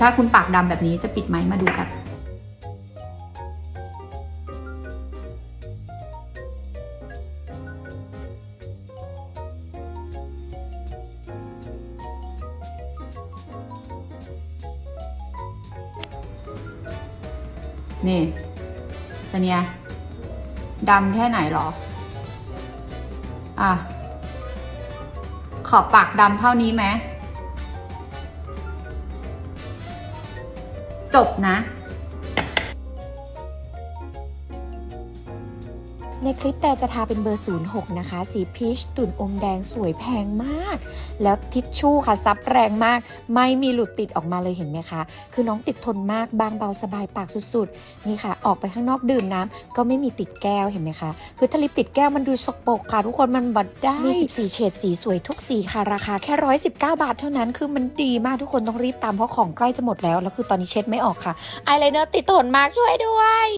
ถ้าคุณปากดำแบบนี้จะปิดไหมมาดูกันนี่เป็นไงดำแค่ไหนหรอ อะ ขอบปากดำเท่านี้ไหม จบนะ ในคลิปแต่จะทาเป็นเบอร์ 06 นะคะ สีพีชตุ่นอมแดงสวยแพงมาก แล้วทิชชู่ค่ะ ซับแรงมาก ไม่มีหลุดติดออกมาเลยเห็นไหมคะ คือน้องติดทนมากบางเบาสบายปากสุดๆ นี่ค่ะ ออกไปข้างนอกดื่มน้ำก็ไม่มีติดแก้วเห็นไหมคะ คือถ้าลิปติดแก้วมันดูสกปรกค่ะ ทุกคนมันบัดได้ มี 14 เฉดสีสวยทุกสีค่ะราคาแค่ 119 บาทเท่านั้นคือมันดีมากทุกคนต้องรีบตามเพราะของใกล้จะหมดแล้วแล้วคือตอนนี้เช็ดไม่ออกค่ะอายไลเนอร์ติดทนมากช่วยด้วย